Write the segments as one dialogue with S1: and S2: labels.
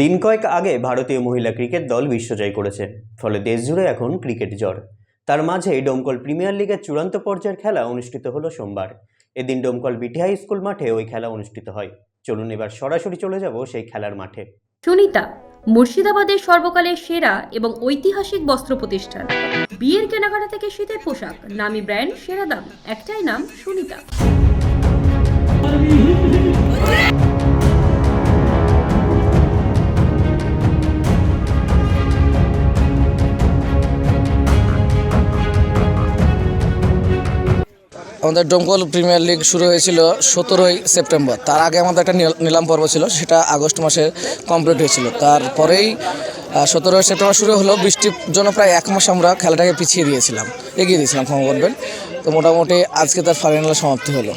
S1: দিন কয়েক আগে ভারতীয় মহিলা ক্রিকেট দল বিশ্বজয় করেছে, ফলে দেশজুড়ে এখন ক্রিকেট জ্বর। তার মাঝে ডোমকল প্রিমিয়ার লিগের চূড়ান্ত পর্যায়ের খেলা অনুষ্ঠিত হলো সোমবার। এদিন ডোমকল বিটি হাই স্কুল মাঠে ওই খেলা অনুষ্ঠিত হয়। চলুন এবার সরাসরি চলে যাব সেই খেলার মাঠে।
S2: সুনিতা, মুর্শিদাবাদের সর্বকালের সেরা এবং ঐতিহাসিক বস্ত্র প্রতিষ্ঠান। বিয়ের কেনাকাটা থেকে শীতের পোশাক, নামি ব্র্যান্ড, সেরা দাম, একটাই নাম সুনিতা।
S3: আমাদের ডোমকল প্রিমিয়ার লিগ শুরু হয়েছিল সতেরোই সেপ্টেম্বর। তার আগে আমাদের একটা নিলাম পর্ব ছিল সেটা আগস্ট মাসে কমপ্লিট হয়েছিল। তারপরেই সতেরোই সেপ্টেম্বর শুরু হলো বৃষ্টির জন্য প্রায় এক মাস আমরা খেলাটাকে পিছিয়ে দিয়েছিলাম এগিয়ে দিয়েছিলাম ক্ষমা করবেন। তো মোটামুটি আজকে তার ফাইনাল সমাপ্তি হলো।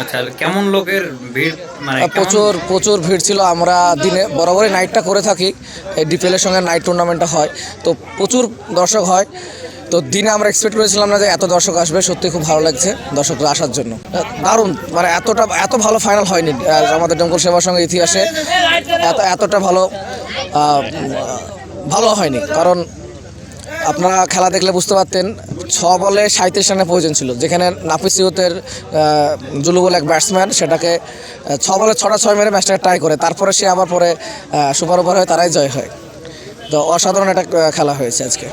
S4: আচ্ছা কেমন লোকের ভিড়? মানে
S3: প্রচুর প্রচুর ভিড় ছিল। আমরা দিনে বরাবরই নাইটটা করে থাকি এই ডিপিএলের সঙ্গে নাইট টুর্নামেন্টটা হয়। তো প্রচুর দর্শক হয়। তো দিনে আমরা এক্সপেক্ট করেছিলাম না যে এত দর্শক আসবে, সত্যি খুব ভালো লাগছে দর্শকরা আসার জন্য। দারুণ মানে এতটা, এত ভালো ফাইনাল হয়নি আমাদের ডঙ্কল সেবার সঙ্গে ইতিহাসে এত, এতটা ভালো ভালো হয়নি। কারণ আপনারা খেলা দেখলে বুঝতে পারতেন, ছ বলে সাঁত্রিশ রানের প্রয়োজন ছিল। যেখানে নাফিস ইউতের জুলু বলে এক ব্যাটসম্যান সেটাকে ছ বলে ছটা ছয় মেরে ম্যাচটাকে ট্রাই করে। তারপরে সে আবার পরে সুপার ওভার হয়ে তারাই জয় হয়। তো অসাধারণ একটা খেলা হয়েছে আজকে।